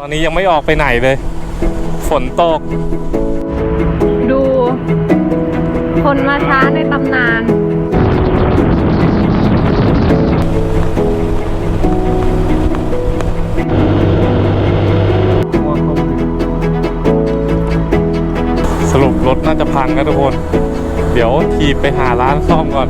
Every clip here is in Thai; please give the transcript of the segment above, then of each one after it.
ตอนนี้ยังไม่ออกไปไหนเลย ฝนตก ดู คนมาช้าในตำนาน สรุปรถน่าจะพังนะทุกคน เดี๋ยวทีบไปหาร้านซ่อมก่อน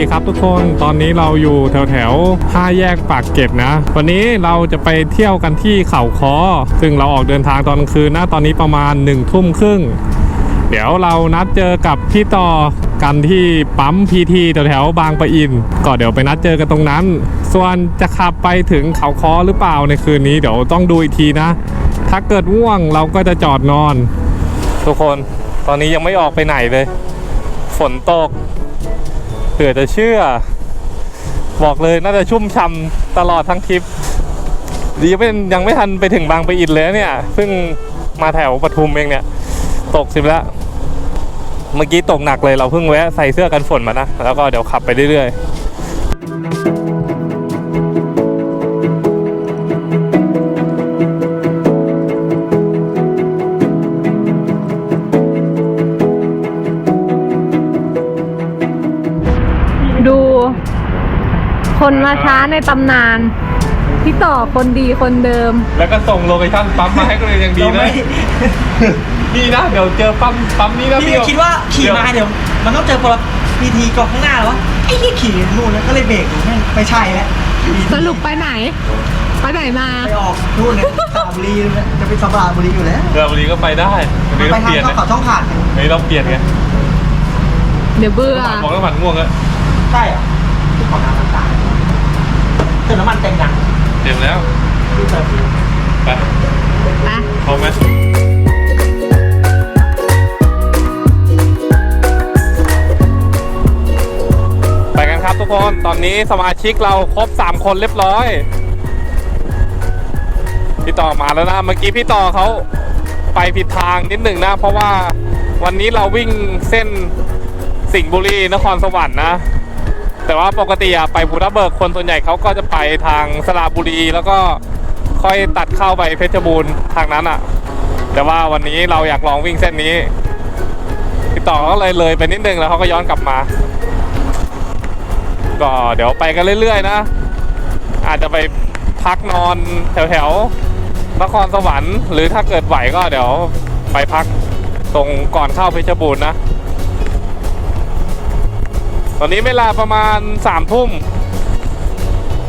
ดีครับทุกคนตอนนี้เราอยู่แถวแถวๆห้าแยกปากเก็ดนะ วันนี้เราจะไปเที่ยวกันที่เขาคอ ซึ่งเราออกเดินทางตอนกลางคืนนะตอนนี้ประมาณหนึ่ทุ่มครึ่งเดี๋ยวเรานัดเจอกับพี่ต่อกันที่ปั๊มพีทีแถวแถวๆบางปะอิน ก็เดี๋ยวไปนัดเจอกันตรงนั้น ส่วนจะขับไปถึงเขาคอหรือเปล่าในคืนนี้เดี๋ยวต้องดูอีกทีนะ ถ้าเกิดง่วงเราก็จะจอดนอน ทุกคนตอนนี้ยังไม่ออกไปไหนเลย ฝนตก ผื่อจะเชื่อ บอกเลยน่าจะชุ่มช่ำตลอดทั้งทริปยังไม่ยังไม่ทันไปถึงบางปะอินเลยเนี่ยเพิ่งมาแถวปทุมเองเนี่ย ตกสิบแล้วเมื่อกี้ตกหนักเลยเราเพิ่งแวะใส่เสื้อกันฝนมานะ แล้วก็เดี๋ยวขับไปเรื่อยๆ คนมาช้าในตำนาน พี่ต่อคนดีคนเดิม แล้วก็ส่งโลเคชั่นปั๊มมาให้ก็เลยยังดีเรานะ ไม่ดีนะ เดี๋ยวเจอปั๊มปั๊มนี้นะพี่พี่คิดว่าขี่มาเดี๋ยว มันต้องเจอพลพีทีก่อนข้างหน้าแล้ววะไอ้ที่ขี่นู่นแล้วก็เลยเบรกดูไม่ไม่ใช่แล้วสรุปไปไหน ไปไหนมา ไปออกนู่นเนี่ยสระบุรีเนี่ยจะไปสระบุรีอยู่แล้วเรือบุรีก็ไปได้วันนี้ไปต้องทาเปงลี่ยนก็นะเขาช่องขาดวันนี้ต้องเปลี่ยนไงเดี๋ยวเบื่อ บอกน้ำมันง่วงแล้วใช่เหรอที่ขอน้ำต่างๆเติมน้ำมันเต็มยังเต็มแล้วที่เติมไปไปพร้อมไหมไปกันครับทุกคนตอนนี้สมาชิกเราครบ 3 คนเรียบร้อย พี่ต่อมาแล้วนะ เมื่อกี้พี่ต่อเขาไปผิดทางนิดหนึ่งนะ เพราะว่าวันนี้เราวิ่งเส้นสิงห์บุรีนครสวรรค์นะ แต่ว่าปกติอะไปภูทับเบิกคนส่วนใหญ่เขาก็จะไปทางสระบุรี แล้วก็ค่อยตัดเข้าไปเพชรบูรณ์ทางนั้นอะแต่ว่าวันนี้เราอยากลองวิ่งเส้นนี้พี่ต่อก็เลยเลยไปนิดนึงแล้วเขาก็ย้อนกลับมา ก็เดี๋ยวไปกันเรื่อยๆนะ อาจจะไปพักนอนแถวๆนครสวรรค์หรือถ้าเกิดไหวก็เดี๋ยวไปพักตรงก่อนเข้าเพชรบูรณ์นะ ตอนนี้เวลาประมาณสามทุ่ม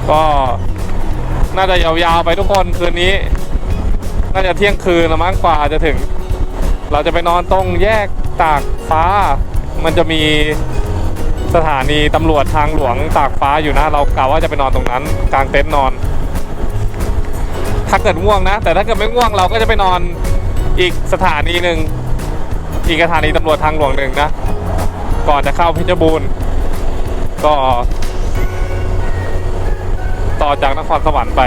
ก็น่าจะยาวๆไปทุกคนคืนนี้ น่าจะเที่ยงคืนละมั้งกว่าจะถึง เราจะไปนอนตรงแยกตากฟ้า มันจะมีสถานีตำรวจทางหลวงตากฟ้าอยู่นะ เรากะว่าจะไปนอนตรงนั้นกลางเต็นท์นอน ถ้าเกิดง่วงนะ แต่ถ้าเกิดไม่ง่วงเราก็จะไปนอนอีกสถานีหนึ่งอีกสถานีตำรวจทางหลวงหนึ่งนะ ก่อนจะเข้าเพชรบูรณ์ ก็ ต่อจากนครสวรรค์ไป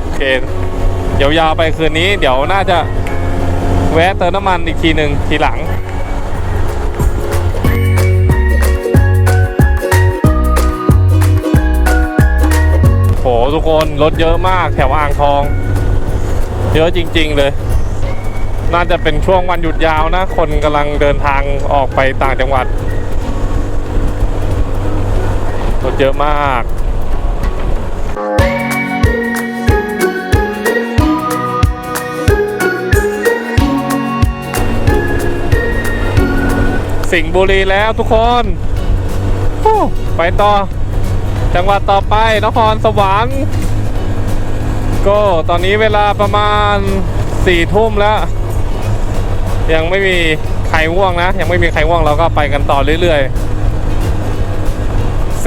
โอเคเดี๋ยวยาวไปคืนนี้ เดี๋ยวน่าจะแวะเติมน้ำมันอีกทีหนึ่งทีหลังโหทุกคนรถเยอะมากแถวอ่างทอง เยอะจริง ๆ เลย น่าจะเป็นช่วงวันหยุดยาวนะ คนกำลังเดินทางออกไปต่างจังหวัด รถเยอะมากสิงห์บุรีแล้วทุกคนไปต่อ จังหวัดต่อไปนครสวรรค์ก็ตอนนี้เวลาประมาณสี่ทุ่มแล้ว ยังไม่มีใครง่วงนะ ยังไม่มีใครง่วงเราก็ไปกันต่อเรื่อยๆ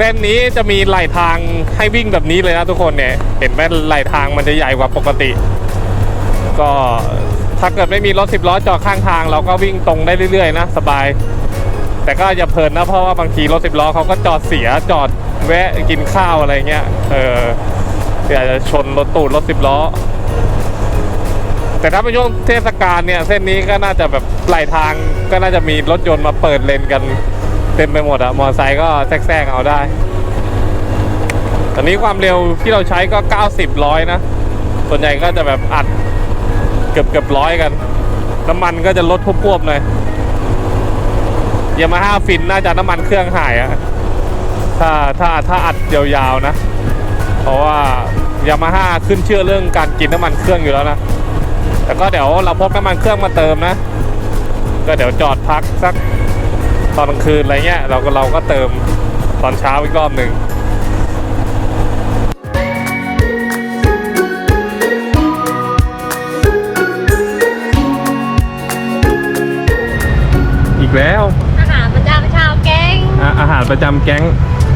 เส้นนี้จะมีไหลทางให้วิ่งแบบนี้เลยนะทุกคนเนี่ย เห็นไหมไหลทางมันจะใหญ่กว่าปกติ ก็ถ้าเกิดไม่มีรถสิบล้อจอดข้างทาง เราก็วิ่งตรงได้เรื่อยๆนะสบาย แต่ก็อย่าเพลินนะเพราะว่าบางทีรถสิบล้อเขาก็จอดเสียจอดแวะกินข้าวอะไรเงี้ย เอออาจจะชนรถตูดรถสิบล้อ แต่ถ้าเป็นช่วงเทศกาลเนี่ย เส้นนี้ก็น่าจะแบบไหลทางก็น่าจะมีรถยนต์มาเปิดเลนกัน เต็มไปหมดอะมอเตอร์ไซค์ก็แทรกๆเอาได้ ตอนนี้ความเร็วที่เราใช้ก็ 90ร้อยนะ ส่วนใหญ่ก็จะแบบอัดเกือบเกือบร้อยกัน น้ำมันก็จะลดพวบๆหน่อยยามาฮ่าฟินน่าจะน้ำมันเครื่องหายอะถ้าถ้าถ้าอัดยาวๆนะ เพราะว่ายามาฮ่าขึ้นเชื่อเรื่องการกินน้ำมันเครื่องอยู่แล้วนะ แต่ก็เดี๋ยวเราพกน้ำมันเครื่องมาเติมนะ ก็เดี๋ยวจอดพักสัก ตอนกลางคืนอะไรเงี้ยเราก็เราก็เติมตอนเช้าอีกรอบหนึ่งอีกแล้วอาหารประจำชาวแก๊งอะอาหารประจำแก๊ง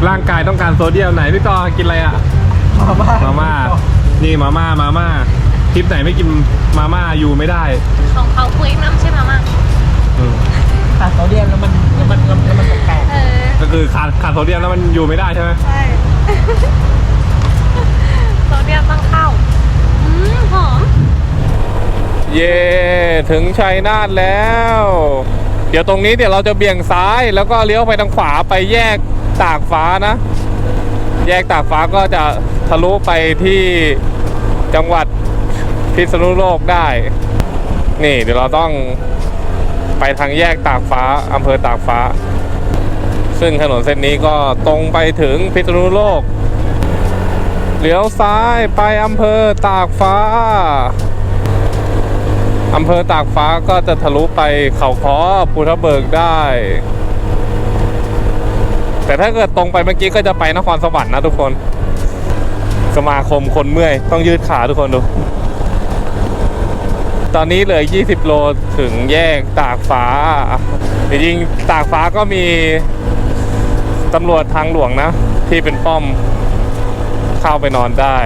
ร่างกายต้องการโซเดียมไหนพี่ต่อกินอะไรอะมาบ้ามาม่านี่มาม่ามาม่าทริปไหนไม่กินมาม่าอยู่ไม่ได้ของเขาคุยน้ำใช่ไหมมาอืม ขาดโซเดียมแล้วมันแล้วมันแล้วมันแปลกเออ ก็คือขาดขาดโซเดียมแล้วมันอยู่ไม่ได้ใช่ไหมใช่ โซเดียมต้องเข้า อืมหอม เย่ถึงชัยนาทแล้ว เดี๋ยวตรงนี้เดี๋ยวเราจะเบี่ยงซ้ายแล้วก็เลี้ยวไปทางขวาไปแยกตากฟ้านะ แยกตากฟ้าก็จะทะลุไปที่จังหวัดพิษณุโลกได้ นี่เดี๋ยวเราต้อง ไปทางแยกตากฟ้าอำเภอตากฟ้า ซึ่งถนนเส้นนี้ก็ตรงไปถึงพิษณุโลกเลี้ยวซ้ายไปอำเภอตากฟ้าอำเภอตากฟ้าก็จะทะลุไปเขาค้อภูทะเบิกได้ แต่ถ้าเกิดตรงไปเมื่อกี้ก็จะไปนครสวรรค์นะทุกคน สมาคมคนเมื่อย ต้องยืดขาทุกคนดู ตอนนี้เหลือ 20 โลถึงแยกตากฟ้า จริงๆตากฟ้าก็มีตำรวจทางหลวงนะ ที่เป็นป้อมเข้าไปนอนได้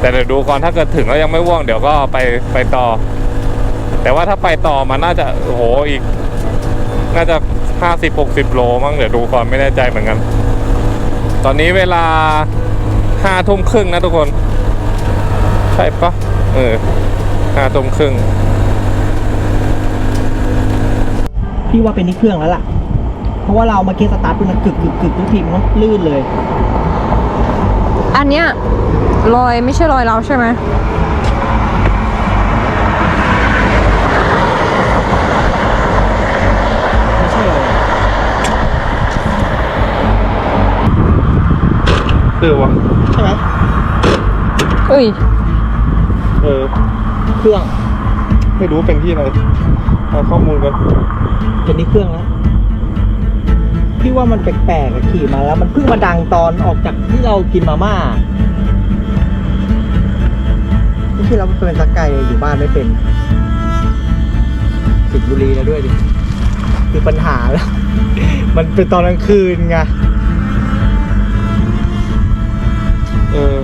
แต่เดี๋ยวดูก่อนถ้าเกิดถึงแล้วยังไม่ว่วงเดี๋ยวก็ไปไปต่อ แต่ว่าถ้าไปต่อมันน่าจะโอ้โหอีก น่าจะห้าสิบหกสิบโลมั้งเดี๋ยวดูก่อนไม่แน่ใจเหมือนกัน ตอนนี้เวลาห้าทุ่มครึ่งนะทุกคน ใช่ปะเออ ห้าทุ่มครึ่ง พี่ว่าเป็นนี่เครื่องแล้วล่ะ เพราะว่าเรามาเกสตาร์ทมันกึกกึกกึกทุกทีมันลื่นเลย อันเนี้ยรอยไม่ใช่รอยเราใช่ไหมไม่ใช่เลยเออวะใช่ไหมอุ้ย เออ เครื่อง ไม่รู้เป็นที่อะไรเอาข้อมูลกันเป็นนี่เครื่องแล้วพี่ว่ามันแปลกๆอะขี่มาแล้ว มันเพิ่งมาดังตอนออกจากที่เรากินมาม่าไม่ใช่เราเป็นสักไก่อยู่บ้านไม่เป็นสิงห์บุรีแล้วด้วยดิคือปัญหาแล้ว มันเป็นตอนกลางคืนไงเออ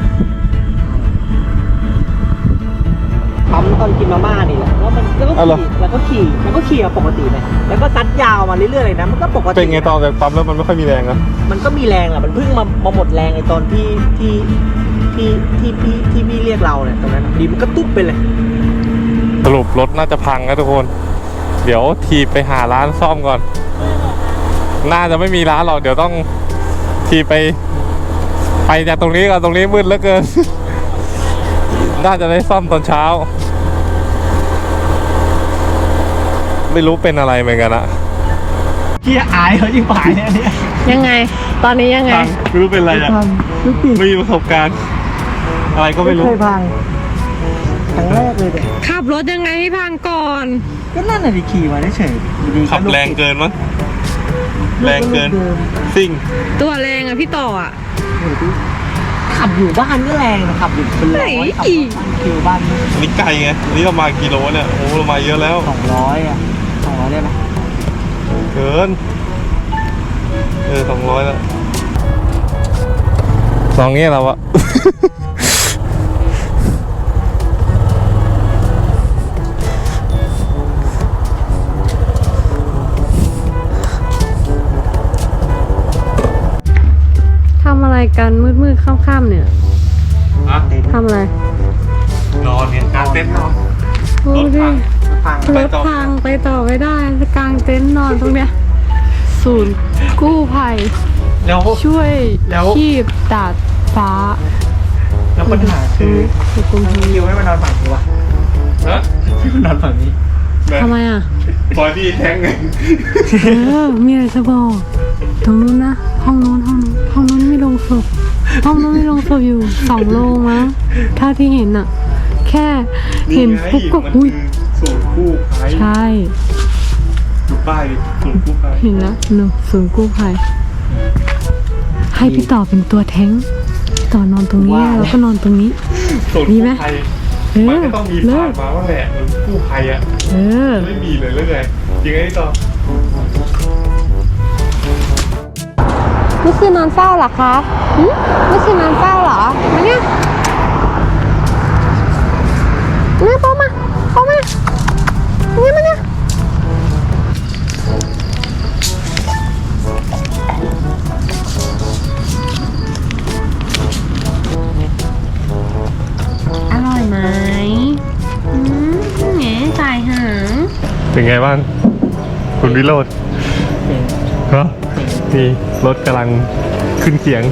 ปั๊มตอนกินมาม่านี่แหละแล้วมันแล้วก็อ๋อเหรอขี่แล้วก็ขี่แล้วก็ขี่มาปกตินะแล้วก็ซัดยาวมาเรื่อยๆเลยนะมันก็ปกติเป็นไงตอนจากปั๊มแล้วมันไม่ค่อยมีแรงอะมันก็มีแรงแหละมันเพิ่งมามาหมดแรงในตอนที่ที่ที่ที่พี่ที่พี่เรียกเราเนี่ยตรงนั้นน่ะดีมันก็ตุ๊บไปเลยสรุปรถน่าจะพังนะทุกคน เดี๋ยวทีบไปหาร้านซ่อมก่อน น่าจะไม่มีร้านหรอกเดี๋ยวต้องทีบไป ไปจากตรงนี้กับตรงนี้มืดเหลือเกิน น่าจะได้ซ่อมตอนเช้า ไม่รู้เป็นอะไรเหมือนกันอะพี่อายเขายิ่งผายเนี่ยเนี่ยยังไง ตอนนี้ยังไง พังไม่รู้เป็นอะไรอะพังลูกปีไม่มีประสบการณ์ อะไรก็ไม่รู้ เคยพังครั้งแรกเลยเด็กขับรถยังไงให้พังก่อน ก็นั่นน่ะดิขี่มาได้เฉยอยู่ดีก็ขับลูแรงเกินมั้งแรงเกิน ลูดิมซิ่ง ตัวแรงอะพี่ต่ออะโอ้โหดิ ขับอยู่บ้านก็แรงนะขับอยู่เป็นร้อยไหนขับอีกคิวบ้านนี่ไกลไงนี่เรามากิโลเนี่ยโอ้เรามาเยอะแล้วสองร้อยอะสองร้อยได้ไหมเกินเออสองร้อยแล้วลองเงี้ยเราอะ อะไรกันมืดๆค่ำๆเนี่ยอะทำอะไรนอนเนี่ยการเต้นนอนดูดิพังรถพังไปต่อไม่ได้กลางเต็นท์นอนตรงเนี้ยศูนย์กู้ภัยแล้วช่วยแล้วชีพดาดฟ้า แล้วปัญหาคืออยู่กรุงเทพคิวให้มานอนฝั่งนี้วะฮะให้มานอนฝั่งนี้ทำไมอะบอดี้แทงไงเออมีอะไรจะบอกตรงนู้นนะ ห้องนู้นห้องนู้นห้องนู้นมีโรงศพห้องนู้นมีโรงศพอยู่สองโรงมั้งเท่าที่เห็นอะแค่เห็นปุ๊บก็อุ้ยสูตรคู่ภัยใช่ดูป้ายดิสูตรคู่ภัยเห็นแล้วหนูศูนย์กู้ภัยให้พี่ต่อเป็นตัวแท้งพี่ต่อนอนตรงนี้ว่าแล้วก็นอนตรงนี้สูตรมีคู่ไหมภัยเอมันอก็ต้องมีเลิภากพมาว่าแหละมันกู้ภัยอะเออไม่มีเลยเรื่องไงจริงไอ้ต่อ เมื่อคืนนอนเฝ้าหรอคะหึเมื่อคืนนอนเฝ้าเหรอมาเนี่ยเนี่ยโป๊มาโป๊มาเนี่ยมาเนี่ยอร่อยไหมอืมแหงสายหางเป็นไงบ้าง คุณวิโรธ นี่รถกำลังขึ้นเขียง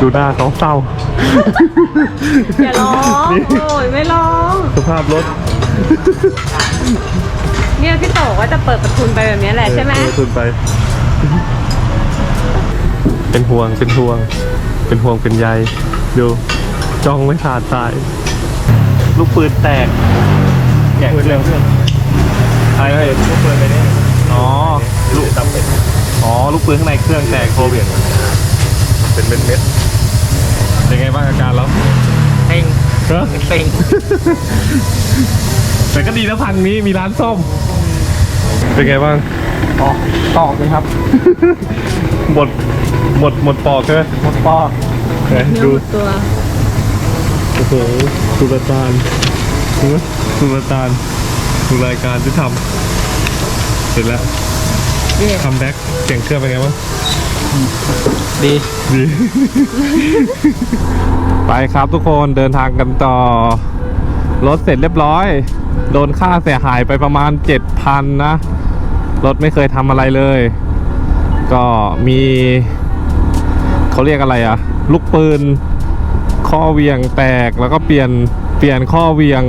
ดูหน้าเขาเศร้า อย่าร้องโอ้ยไม่ร้อง สภาพรถเนี่ยพี่โตก็จะเปิดประทุนไปแบบนี้แหละใช่ไหมเออขึ้นไป เป็นห่วงเป็นห่วง เป็นห่วงเป็นใยดูจ้องไม่ขาดสาย ลูกปืนแตกแกะเรื่องใช่ลูกปืนไปนี่ อ๋อ ลูกตับเป็นอ๋อ ลูกปืนข้างในเครื่องแตกโควิดเป็นเม็ดเม็ดๆเป็นไงบ้างอาการแล้วเต็งเออเต็งแต่ก็ดีนะพังนี้มีร้านส้มเป็นไงบ้างอ๋อตอกเลยครับ หมด หมด หมดปอกใช่ไหมหมดปอกไหนเนื้อดูหมดตัวโอ้โหสุลต่านเฮ้ยสุลต่านดูรายการที่ทำ เสร็จแล้วคัมแบ็กเสียงเครื่องเป็นไงบ้างดี ดี ไปครับทุกคนเดินทางกันต่อ รถเสร็จเรียบร้อย โดนค่าเสียหายไปประมาณ 7,000 นะ รถไม่เคยทำอะไรเลย ก็มี เขาเรียกอะไรอะลูกปืน ข้อเหวียงแตกแล้วก็เปลี่ยนเปลี่ยนข้อเหวียง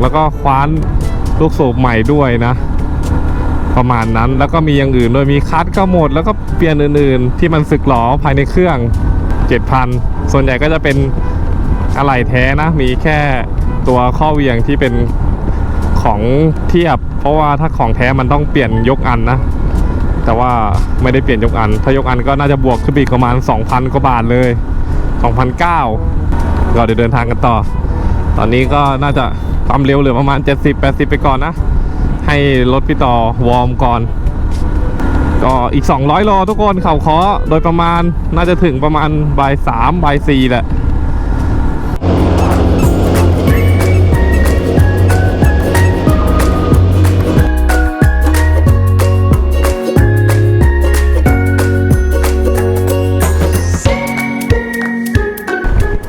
แล้วก็คว้านลูกสูบใหม่ด้วยนะ ประมาณนั้น แล้วก็มีอย่างอื่นโดวยมีคัดก็หมด แล้วก็เปลี่ยนอื่น ๆ ที่มันสึกหรอภายในเครื่อง 7,000 ส่วนใหญ่ก็จะเป็นอะไหล่แท้นะ มีแค่ตัวข้อเวียงที่เป็นของเทียบ เพราะว่าถ้าของแท้มันต้องเปลี่ยนยกอันนะ แต่ว่าไม่ได้เปลี่ยนยกอัน ถ้ายกอันก็น่าจะบวกขึ้นไปอีกประมาณ 2,000 กว่าบาทเลย 2,009ก็เดี๋ยวเดินทางกันต่อ ตอนนี้ก็น่าจะความเร็วเหลือประมาณ 70-80 ไปก่อนนะ ให้รถพี่ต่อวอร์มก่อน ก็อีก 200 โลทุกคนเข่าคาะโดยประมาณน่าจะถึงประมาณบ่ายสามบ่ายสี่แหละ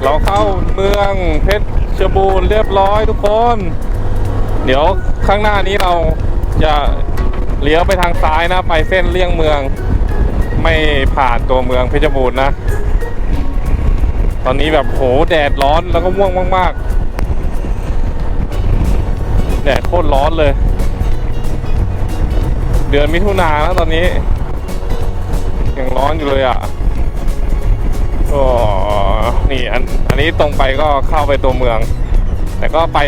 เราเข้าเมืองเพชรชบูรณ์เรียบร้อยทุกคน เดี๋ยว ข้างหน้านี้เราจะเลี้ยวไปทางซ้ายนะ ไปเส้นเลี่ยงเมือง ไม่ผ่านตัวเมืองเพชรบูรณ์นะ ตอนนี้แบบโหแดดร้อนแล้วก็ม่วงมากๆ แดดโคตรร้อนเลย เดือนมิถุนายนแล้วตอนนี้ยังร้อนอยู่เลยอะก็นี่อันอันนี้ตรงไปก็เข้าไปตัวเมือง แต่ก็ไป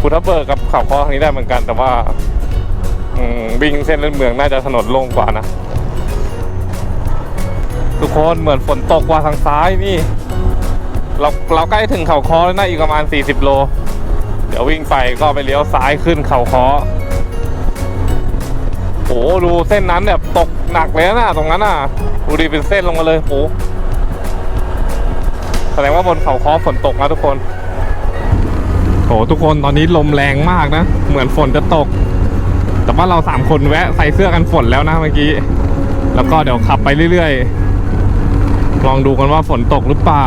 ภูทับเบิกกับเขาคอทางนี้ได้เหมือนกันแต่ว่าวิ่งเส้นเล่นเมืองน่าจะถนนโล่งกว่านะ ทุกคนเหมือนฝนตกกว่าทางซ้ายนี่ เราเราใกล้ถึงเขาคอแล้วนะอีกประมาณ 40 โล เดี๋ยววิ่งไปก็ไปเลี้ยวซ้ายขึ้นเขาคอโอ้ดูเส้นนั้นแบบตกหนักเลยนะตรงนั้นน่ะดูดิเป็นเส้นลงมาเลยโอ้แสดงว่าบนเขาคอฝนตกนะทุกคน โหทุกคนตอนนี้ลมแรงมากนะ เหมือนฝนจะตก แต่ว่าเราสามคนแวะใส่เสื้อกันฝนแล้วนะเมื่อกี้ แล้วก็เดี๋ยวขับไปเรื่อยๆ ลองดูกันว่าฝนตกหรือเปล่า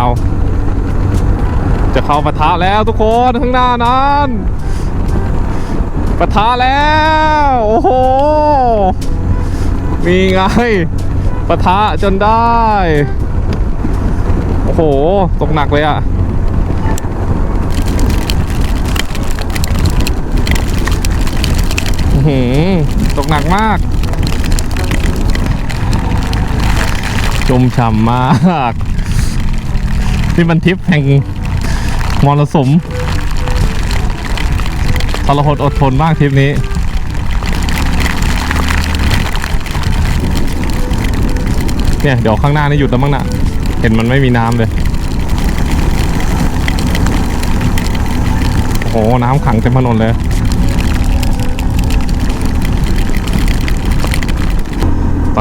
จะเข้าปะทะแล้วทุกคนข้างหน้านั้นปะทะแล้ว โอ้โหมีไงปะทะจนได้ โอ้โห ตกหนักเลยอะอื้อหือ ตกหนักมาก จมฉ่ำมากที่มันทิปแห่งมรสุมทรหดอดทนมากทริปนี้เนี่ยเดี๋ยวข้างหน้านี่หยุดแล้วมั้งนะเห็นมันไม่มีน้ำเลย โอ้โห น้ำขังเต็มถนนเลย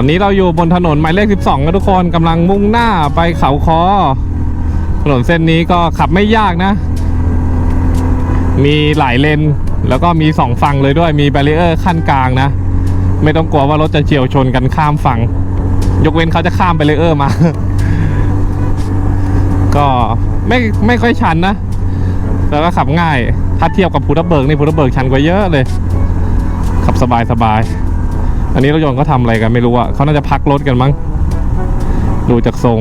อนนี้เราอยู่บนถนนหมายเลข 12กันทุกคนกำลังมุ่งหน้าไปเขาคอ ถนนเส้นนี้ก็ขับไม่ยากนะ มีหลายเลน แล้วก็มีสองฝั่งเลยด้วยมีแบรีเออร์ขั้นกลางนะ ไม่ต้องกลัวว่ารถจะเฉียวชนกันข้ามฝั่ง ยกเว้นเขาจะข้ามแบรีเออร์มา ก็ไม่ไม่ค่อยชันนะ แล้วก็ขับง่าย ถ้าเทียบกับพุทธเบิกนี่พุทธเบิกชันกว่าเยอะเลย ขับสบายสบาย อันนี้รถยนต์เขาทำอะไรกันไม่รู้อะเขาน่าจะพักรถกันมั้ง ดูจากทรง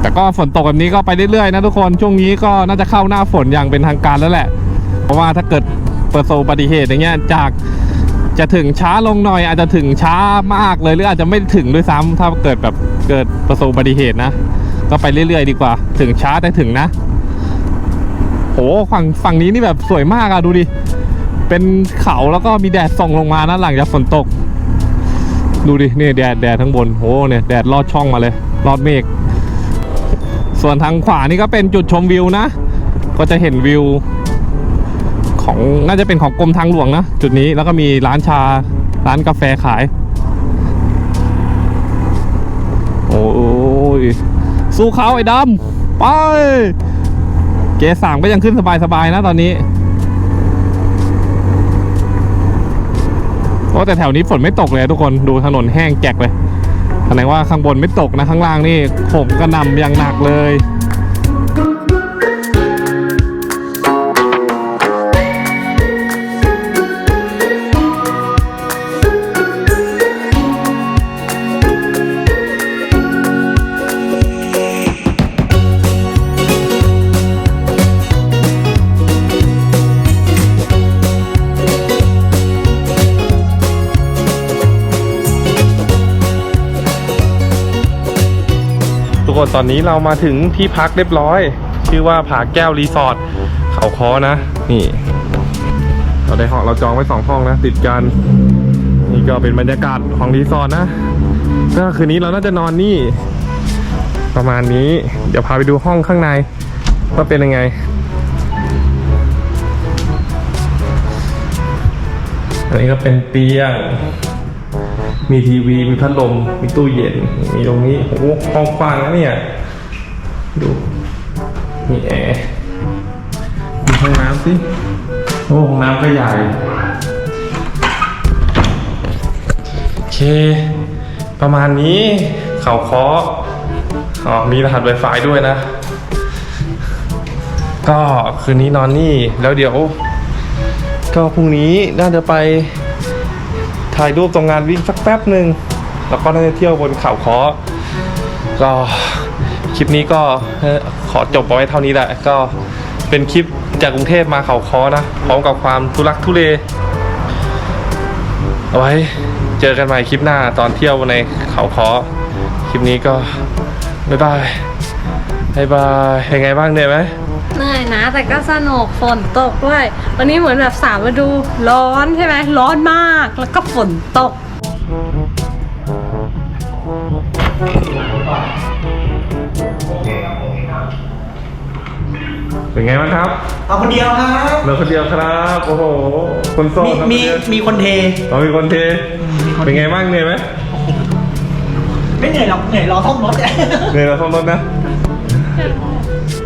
แต่ก็ฝนตกแบบนี้ก็ไปเรื่อยๆนะทุกคนช่วงนี้ก็น่าจะเข้าหน้าฝนอย่างเป็นทางการแล้วแหละ เพราะว่าถ้าเกิดประสบอุบัติเหตุอย่างเงี้ยจากจะถึงช้าลงหน่อย อาจจะถึงช้ามากเลยหรืออาจจะไม่ถึงด้วยซ้ำถ้าเกิดแบบเกิดประสบอุบัติเหตุนะ ก็ไปเรื่อยๆ ดีกว่า ถึงช้าแต่ถึงนะโหฝั่งฝั่งนี้นี่แบบสวยมากอะดูดิ เป็นเขาแล้วก็มีแดดส่องลงมานะหลังจากฝนตก ดูดิเนี่ยแดดแดดทั้งบนโหเนี่ยแดดลอดช่องมาเลยลอดเมฆส่วนทางขวานี่ก็เป็นจุดชมวิวนะ ก็จะเห็นวิว ของน่าจะเป็นของกรมทางหลวงนะจุดนี้แล้วก็มีร้านชาร้านกาแฟขาย โอ้ยสู้เขาไอ้ดำไปเกสามก็ยังขึ้นสบายๆนะตอนนี้ โอ้แต่แถวนี้ฝนไม่ตกเลยทุกคนดูถนนแห้งแจกเลยแสดงว่าข้างบนไม่ตกนะข้างล่างนี่ผมกระนำอย่างหนักเลย คนตอนนี้เรามาถึงที่พักเรียบร้อย ชื่อว่าผาแก้วรีสอร์ทเขาคอนะ นี่ เราได้ห้องเราจองไว้สองห้องนะ ติดกัน นี่ก็เป็นบรรยากาศของรีสอร์ทนะก็คืนนี้เราน่าจะนอนนี่ ประมาณนี้ เดี๋ยวพาไปดูห้องข้างในว่าเป็นยังไงอันนี้ก็เป็นเตียง มีทีวี มีพัดลม มีตู้เย็น มีตรงนี้โอ้โหห้องกว้างนะเนี่ย ดู มีแอร์มีห้องน้ำสิ โอ้ห้องน้ำก็ใหญ่ โอเค ประมาณนี้ เขาเคาะอ๋อ มีรหัส Wi-Fi ด้วยนะ ก็คืนนี้นอนนี่ แล้วเดี๋ยว ก็พรุ่งนี้น่าจะไป ถ่ายรูปตรงงานวิ่งสักแป๊บหนึ่งแล้วก็น่าจะเที่ยวบนเขาคอก็คลิปนี้ก็ขอจบเอาไว้เท่านี้แหละก็เป็นคลิปจากกรุงเทพมาเขาคอนะพร้อมกับความทุลักทุเลเอาไว้เจอกันใหม่คลิปหน้าตอนเที่ยวในเขาคอคลิปนี้ก็บ๊ายบายบ๊ายบายเป็นไงบ้างเหนื่อยไหม เหนื่อยนะ แต่ก็สนุกฝนตกด้วย วันนี้เหมือนแบบสามฤดูร้อนใช่ไหมร้อนมากแล้วก็ฝนตกเป็นไงบ้างครับเอาคนเดียวครับ เหลือคนเดียวครับโอ้โหคนโซ่มีครับมีมีคนเทเรามีคนเทมีคนเทเป็นไงบ้างเหนื่อยไหมไม่เหนื่อยหรอกเหนื่อยรอท่องรถเนี่ยเนี่ยเราซ่อมรถนะ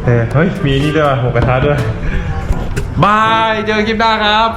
เฮ้ยเฮ้ย มีนี่ด้วยหมูกระทะด้วย บาย เจอกันคลิปหน้าครับ